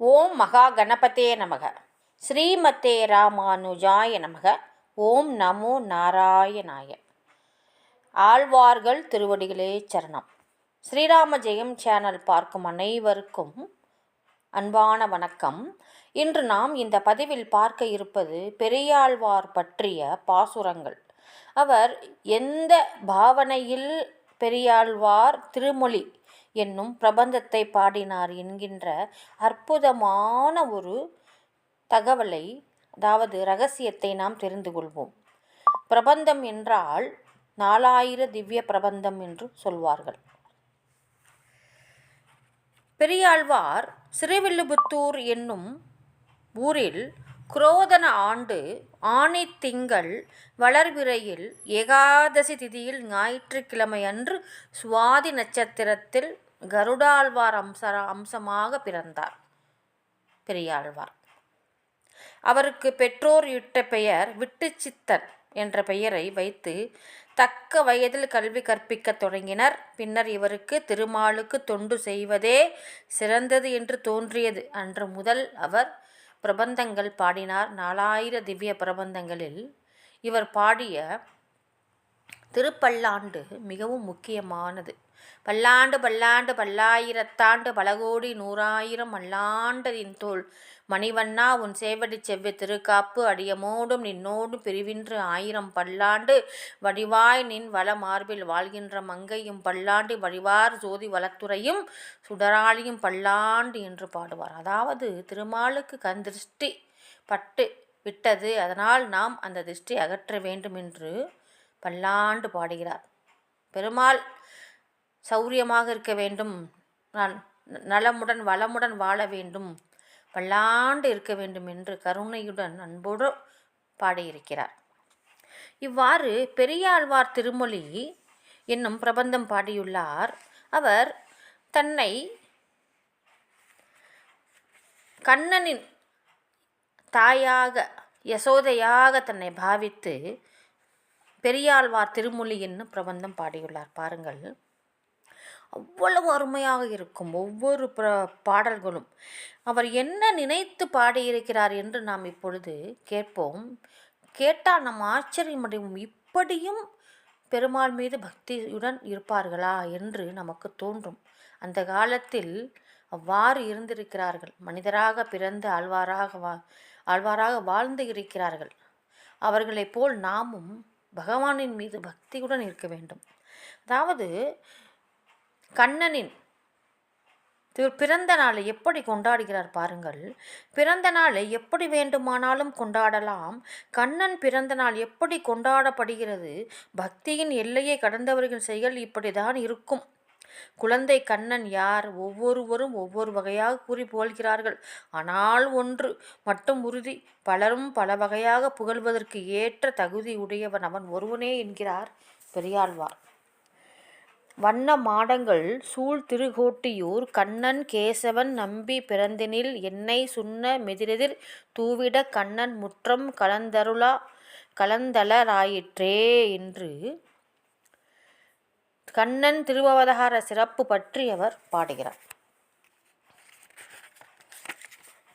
ஓம் மகா கணபதே நமக. ஸ்ரீமத்தே ராமானுஜாய நமக. ஓம் நமோ நாராயணாய. ஆழ்வார்கள் திருவடிகளே சரணம். ஸ்ரீராம ஜெயம் சேனல் பார்க்கும் அனைவருக்கும் அன்பான வணக்கம். இன்று நாம் இந்த பதிவில் பார்க்க இருப்பது பெரியாழ்வார் பற்றிய பாசுரங்கள். அவர் எந்த பாவனையில் பெரியாழ்வார் திருமொழி என்னும் பிரபந்தத்தை பாடினார் என்கின்ற அற்புதமான ஒரு தகவலை அதாவது ரகசியத்தை நாம் தெரிந்து கொள்வோம். பிரபந்தம் என்றால் நாலாயிர திவ்ய பிரபந்தம் என்று சொல்வார்கள். பெரியாழ்வார் சிறுவில்லுபுத்தூர் என்னும் ஊரில் குரோதன ஆண்டு ஆணி திங்கள் வளர்பிறையில் ஏகாதசி திதியில் ஞாயிற்றுக்கிழமை அன்று சுவாதி நட்சத்திரத்தில் கருடாழ்வார் அம்ச அம்சமாக பிறந்தார். பெரியாழ்வார். அவருக்கு பெற்றோர் இட்ட பெயர் விட்டுச்சித்தன் என்ற பெயரை வைத்து தக்க வயதில் கல்வி கற்பிக்கத் தொடங்கினர். பின்னர் இவருக்கு திருமாலுக்கு தொண்டு செய்வதே சிறந்தது என்று தோன்றியது. அன்று முதல் அவர் பிரபந்தங்கள் பாடினார். நாலாயிர திவ்ய பிரபந்தங்களில் இவர் பாடிய திருப்பல்லாண்டு மிகவும் முக்கியமானது. பல்லாண்டு பல்லாண்டு பல்லாயிரத்தாண்டு பலகோடி நூறாயிரம் மல்லாண்டதின் தோல். மணிவண்ணா உன் சேவடி செவ்வி திருக்காப்பு அடியமோடும் நின்னோடும் பிரிவின்று ஆயிரம் பல்லாண்டு வடிவாய் நின் வள மார்பில் வாழ்கின்ற மங்கையும் பல்லாண்டு வடிவார் ஜோதி வளத்துறையும் சுடராளியும் பல்லாண்டு என்று பாடுவார். அதாவது திருமாலுக்கு கந்திருஷ்டி பட்டு விட்டது. அதனால் நாம் அந்த திருஷ்டி அகற்ற வேண்டும் என்று பல்லாண்டு பாடுகிறார். பெருமாள் சௌரியமாக இருக்க வேண்டும். நான் நலமுடன் வளமுடன் வாழ வேண்டும். பல்லாண்டு இருக்க வேண்டும் என்று கருணையுடன் அன்போடு பாடியிருக்கிறார். இவ்வாறு பெரியாழ்வார் திருமொழி என்னும் பிரபந்தம் பாடியுள்ளார். அவர் தன்னை கண்ணனின் தாயாக யசோதையாக தன்னை பாவித்து பெரியாழ்வார் திருமொழி என்னும் பிரபந்தம் பாடியுள்ளார். பாருங்கள். அவ்வளவு அருமையாக இருக்கும் ஒவ்வொரு பாடல்களும். அவர் என்ன நினைத்து பாடியிருக்கிறார் என்று நாம் இப்பொழுது கேட்போம். கேட்டால் நம் ஆச்சரியமடையும் இப்படியும் பெருமாள் மீது பக்தியுடன் இருப்பார்களா என்று நமக்கு தோன்றும். அந்த காலத்தில் அவ்வாறு இருந்திருக்கிறார்கள். மனிதராக பிறந்து ஆழ்வாராக வா ஆழ்வாராக வாழ்ந்து இருக்கிறார்கள். அவர்களைப் போல் நாமும் பகவானின் மீது பக்தியுடன் இருக்க வேண்டும். அதாவது கண்ணனின் பிறந்த நாளை எப்படி கொண்டாடுகிறார் பாருங்கள். பிறந்த நாளை எப்படி வேண்டுமானாலும் கொண்டாடலாம். கண்ணன் பிறந்த நாள் எப்படி கொண்டாடப்படுகிறது. பக்தியின் எல்லையை கடந்தவர்கள் செயல் இப்படிதான் இருக்கும். குழந்தை கண்ணன் யார்? ஒவ்வொருவரும் ஒவ்வொரு வகையாக கூறி புகழ்கிறார்கள். ஆனால் ஒன்று மட்டும் உறுதி. பலரும் பல வகையாக புகழ்வதற்கு ஏற்ற தகுதி உடையவன் அவன் ஒருவனே என்கிறார் பெரியாழ்வார். வண்ண மாடங்கள் சூழ் திருகோட்டியூர் கண்ணன் கேசவன் நம்பி பிறந்தினில் என்னை சுண்ண மெதிரெதிர் தூவிட கண்ணன் முற்றம் கலந்தருளா கலந்தளராயிற்றே என்று. கண்ணன் திருவவதார சிறப்பு பற்றி அவர் பாடுகிறார்.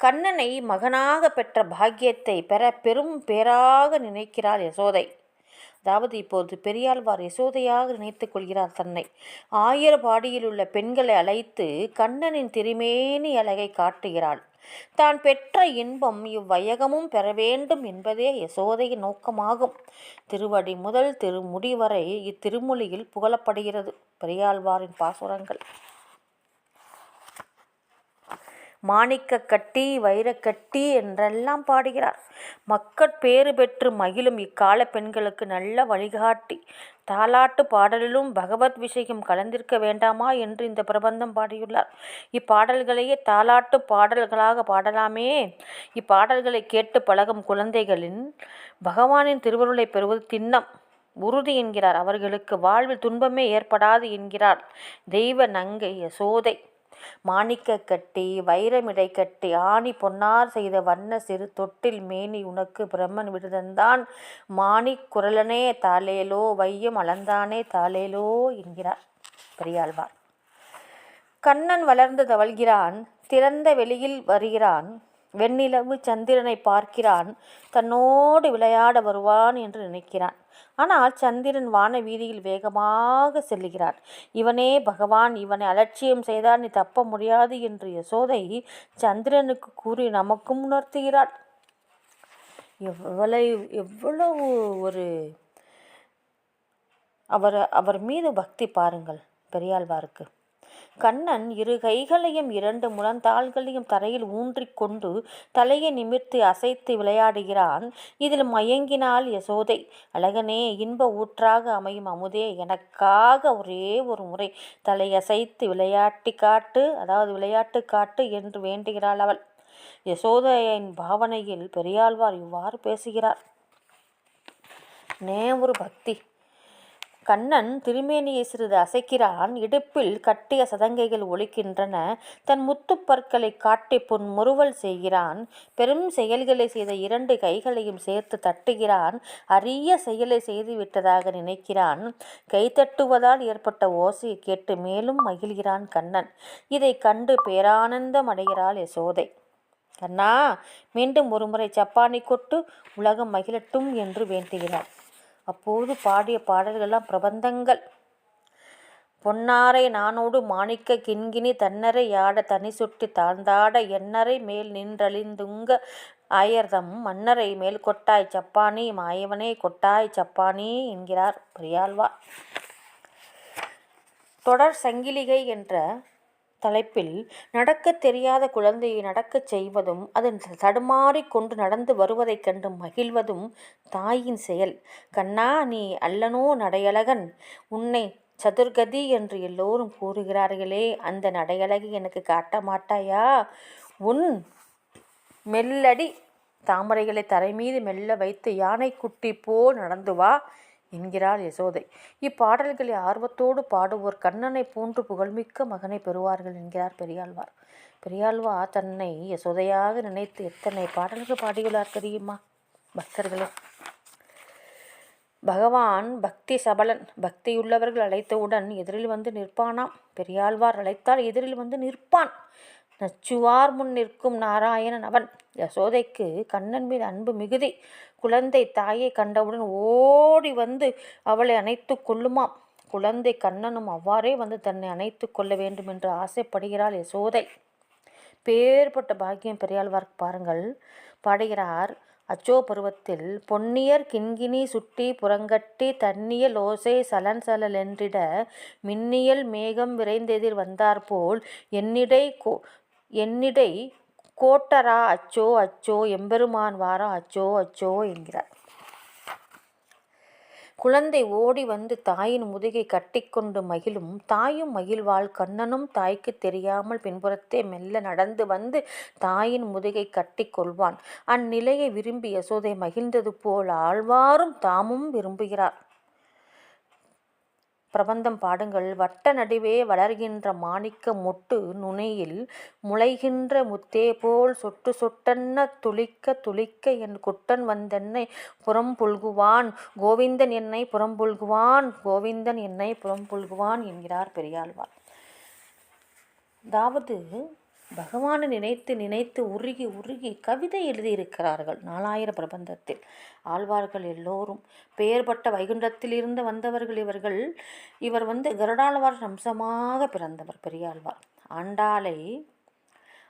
கண்ணனை மகனாக பெற்ற பாக்கியத்தை பெற பெரும் பேராக நினைக்கிறார் யசோதை. அதாவது இப்போது பெரியாழ்வார் யசோதையாக நினைத்துக் கொள்கிறார் தன்னை. ஆயர்பாடியில் உள்ள பெண்களை அழைத்து கண்ணனின் திருமேனி அழகை காட்டுகிறாள். தான் பெற்ற இன்பம் இவ்வையகமும் பெற வேண்டும் என்பதே யசோதையின் நோக்கமாகும். திருவடி முதல் திருமுடி வரை இத்திருமொழியில் புகழப்படுகிறது. பெரியாழ்வாரின் பாசுரங்கள். மாணிக்க கட்டி வைரக்கட்டி என்றெல்லாம் பாடுகிறார். மக்கள் பேறு பெற்று மகிழும் இக்கால பெண்களுக்கு நல்ல வழிகாட்டி. தாலாட்டு பாடலிலும் பகவத் விஷயம் கலந்திருக்க வேண்டாமா என்று இந்த பிரபந்தம் பாடியுள்ளார். இப்பாடல்களையே தாலாட்டு பாடல்களாக பாடலாமே. இப்பாடல்களை கேட்டு பழகும் குழந்தைகளின் பகவானின் திருவருளை பெறுவது திண்ணம். உறுதி என்கிறார். அவர்களுக்கு வாழ்வில் துன்பமே ஏற்படாது என்கிறார். தெய்வ நங்கை யசோதை. மாணிக்கக்கட்டி வைரமிடை கட்டி ஆணி பொன்னார் செய்த வண்ண சிறு தொட்டில் மேனி உனக்கு பிரம்மன் விடுதந்தான். மாணிக் குரலனே தாலேலோ வையம் அளந்தானே தாலேலோ என்கிறார் பெரியாழ்வார். கண்ணன் வளர்ந்து தவழ்கிறான் திறந்த வெளியில் வருகிறான் வெண்ணிலவு சந்திரனை பார்க்கிறான் தன்னோடு விளையாட வருவான் என்று நினைக்கிறான். ஆனால் சந்திரன் வான வீதியில் வேகமாக செல்லுகிறார். இவனே பகவான் இவனை அலட்சியம் செய்தால் நீ தப்ப முடியாது என்று யசோதை சந்திரனுக்கு கூறி நமக்கும் உணர்த்துகிறாள். எவ்வளவு எவ்வளவு ஒரு அவர் அவர் மீது பக்தி பாருங்கள் பெரியாழ்வாருக்கு. கண்ணன் இரு கைகளையும் இரண்டு முழந்தாள்களையும் தரையில் ஊன்றிக் கொண்டு தலையை நிமிர்த்தி அசைத்து விளையாடுகிறான். இதில் மயங்கினாள் யசோதை. அழகனே இன்ப ஊற்றாக அமையும் அமுதே எனக்காக ஒரே ஒரு முறை தலையசைத்து விளையாட்டி காட்டு அதாவது விளையாட்டு காட்டு என்று வேண்டுகிறாள் அவள். யசோதையின் பாவனையில் பெரியாழ்வார் இவ்வாறு பேசுகிறார். நே ஒரு பக்தி! கண்ணன் திருமேனியை சிறிது அசைக்கிறான். இடுப்பில் கட்டிய சதங்கைகள் ஒலிக்கின்றன. தன் முத்துப்பற்களை காட்டி பொன் முறுவல் செய்கிறான். பெரும் செயல்களை செய்த இரண்டு கைகளையும் சேர்த்து தட்டுகிறான். அரிய செயலை செய்து விட்டதாக நினைக்கிறான். கைத்தட்டுவதால் ஏற்பட்ட ஓசையை கேட்டு மேலும் மகிழ்கிறான் கண்ணன். இதை கண்டு பேரானந்தம் அடைகிறாள் யசோதை. கண்ணா மீண்டும் ஒருமுறை சப்பானி கொட்டு உலகம் மகிழட்டும் என்று வேண்டுகிறார் அப்போது பாடிய பாடல்கள்லாம் பிரபந்தங்கள். பொன்னாரை நானோடு மாணிக்க கிண்கினி தன்னரை யாட தனி சுட்டி தாழ்ந்தாட எண்ணரை மேல் நின்றழிந்துங்க ஆயர்தம் மன்னரை மேல் கொட்டாய் சப்பானி மாயவனே கொட்டாய் சப்பானி என்கிறார் பெரியாழ்வார். தொடர் சங்கிலிகை என்ற தலைப்பில் நடக்க தெரியாத குழந்தையை நடக்கச் செய்வதும் அது தடுமாறிக் கொண்டு நடந்து வருவதைக் கண்டு மகிழ்வதும் தாயின் செயல். கண்ணா நீ அல்லனோ நடையழகன்? உன்னை சதுர்கதி என்று எல்லோரும் கூறுகிறார்களே அந்த நடையழகி எனக்கு காட்ட மாட்டாயா? உன் மெல்லடி தாமரைகளை தரை மீது மெல்ல வைத்து யானைக்குட்டி போல் நடந்து வா. என்கிறாள் யசோதை. இப்பாடல்களை ஆர்வத்தோடு பாடுவோர் கண்ணனை போன்று புகழ்மிக்க மகனை பெறுவார்கள் என்கிறார் பெரியாழ்வார். பெரியாழ்வா தன்னை யசோதையாக நினைத்து எத்தனை பாடல்கள் பாடியுள்ளார் தெரியுமா? பக்தர்களே. பகவான் பக்தி சபலன் பக்தியுள்ளவர்கள் அழைத்தவுடன் எதிரில் வந்து நிற்பானாம். பெரியாழ்வார் அழைத்தால் எதிரில் வந்து நிற்பான். நச்சுவார் முன் நிற்கும் நாராயணன் அவன். யசோதைக்கு கண்ணன் மீது அன்பு மிகுதி. குழந்தை தாயை கண்டவுடன் ஓடி வந்து அவளை அணைத்து கொள்ளுமாம். குழந்தை கண்ணனும் அவ்வாறே வந்து தன்னை அணைத்து கொள்ள வேண்டும் என்று ஆசைப்படுகிறாள் யசோதை. பேர்பட்ட பாக்கியம் பெரியாழ்வார் பாருங்கள். பாடுகிறார் அச்சோ பருவத்தில் பொன்னியர் கிண்கிணி சுட்டி புறங்கட்டி தண்ணியல் ஓசை சலன் சலலென்றிட மின்னியல் மேகம் விரைந்தெதிர் வந்தாற்போல் என்னிடை கோ என்னிடை கோட்டரா அச்சோ அச்சோ எம்பெருமான் வாரா அச்சோ அச்சோ என்கிறார். குழந்தை ஓடி வந்து தாயின் முதுகை கட்டிக்கொண்டு மகிழும் தாயும் மகிழ்வாள் கண்ணனும் தாய்க்கு தெரியாமல் பின்புறத்தே மெல்ல நடந்து வந்து தாயின் முதுகை கட்டி கொள்வான். அந்நிலையை விரும்பி யசோதை மகிழ்ந்தது போல் ஆழ்வாரும் தாமும் விரும்புகிறார். பிரபந்தம் பாடுங்கள். வட்ட நடுவே வளர்கின்ற மாணிக்க மொட்டு நுனையில் முளைகின்ற முத்தே போல் சொட்டு சொட்டென்ன துளிக்க துளிக்க என் குட்டன் வந்தென்னை புறம்புல்குவான். கோவிந்தன் என்னை புறம்புல்குவான். கோவிந்தன் என்னை புறம்புல்குவான் என்கிறார் பெரியாழ்வார். அதாவது பகவானை நினைத்து நினைத்து உருகி உருகி கவிதை எழுதியிருக்கிறார்கள் நாலாயிர பிரபந்தத்தில். ஆழ்வார்கள் எல்லோரும் பெயர்பட்ட வைகுண்டத்தில் இருந்து வந்தவர்கள் இவர்கள். இவர் வந்து கருடாழ்வார் அம்சமாக பிறந்தவர் பெரியாழ்வார். ஆண்டாளை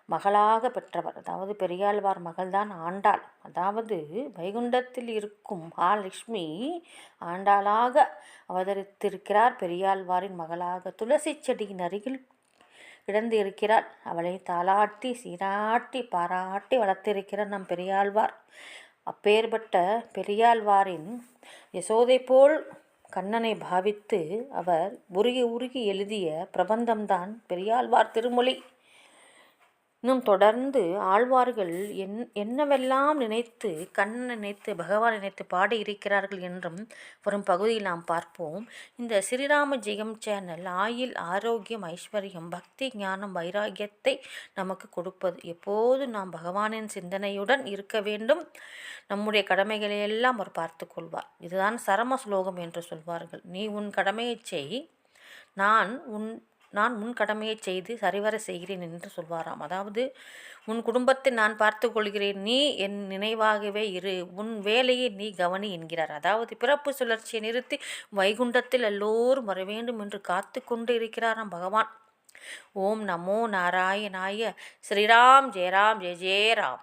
மகளாக பெற்றவர். அதாவது பெரியாழ்வார் மகள்தான் ஆண்டாள். அதாவது வைகுண்டத்தில் இருக்கும் மகாலட்சுமி ஆண்டாளாக அவதரித்திருக்கிறார் பெரியாழ்வாரின் மகளாக. துளசி செடியின் அருகில் கிடந்து இருக்கிறாள் அவளை தாளாட்டி சீராட்டி பாராட்டி வளர்த்திருக்கிறார் நம் பெரியாழ்வார். அப்பேற்பட்ட பெரியாழ்வாரின் யசோதை போல் கண்ணனை பாவித்து அவர் உருகி உருகி எழுதிய பிரபந்தம்தான் பெரியாழ்வார் திருமொழி. இன்னும் தொடர்ந்து ஆழ்வார்கள் என் என்னவெல்லாம் நினைத்து கண்ணன் நினைத்து பகவான் நினைத்து பாடி இருக்கிறார்கள் என்றும் வரும் பகுதியில் நாம் பார்ப்போம். இந்த ஸ்ரீராம ஜெயம் சேனல் ஆயில் ஆரோக்கியம் ஐஸ்வர்யம் பக்தி ஞானம் வைராகியத்தை நமக்கு கொடுப்பது. எப்போது நாம் பகவானின் சிந்தனையுடன் இருக்க வேண்டும் நம்முடைய கடமைகளை எல்லாம் அவர் பார்த்து கொள்வார். இதுதான் சரம ஸ்லோகம் என்று சொல்வார்கள். நீ உன் கடமையை செய் நான் உன் நான் முன் கடமையை செய்து சரிவர செய்கிறேன் என்று சொல்வாராம். அதாவது உன் குடும்பத்தை நான் பார்த்து கொள்கிறேன். நீ என் நினைவாகவே இரு. உன் வேலையை நீ கவனி என்கிறார். அதாவது பிறப்பு சுழற்சியை நிறுத்தி வைகுண்டத்தில் எல்லோரும் வர வேண்டும் என்று காத்து கொண்டு இருக்கிறாராம் பகவான். ஓம் நமோ நாராயணாய ஸ்ரீராம் ஜெயராம் ஜெய ஜெயராம்.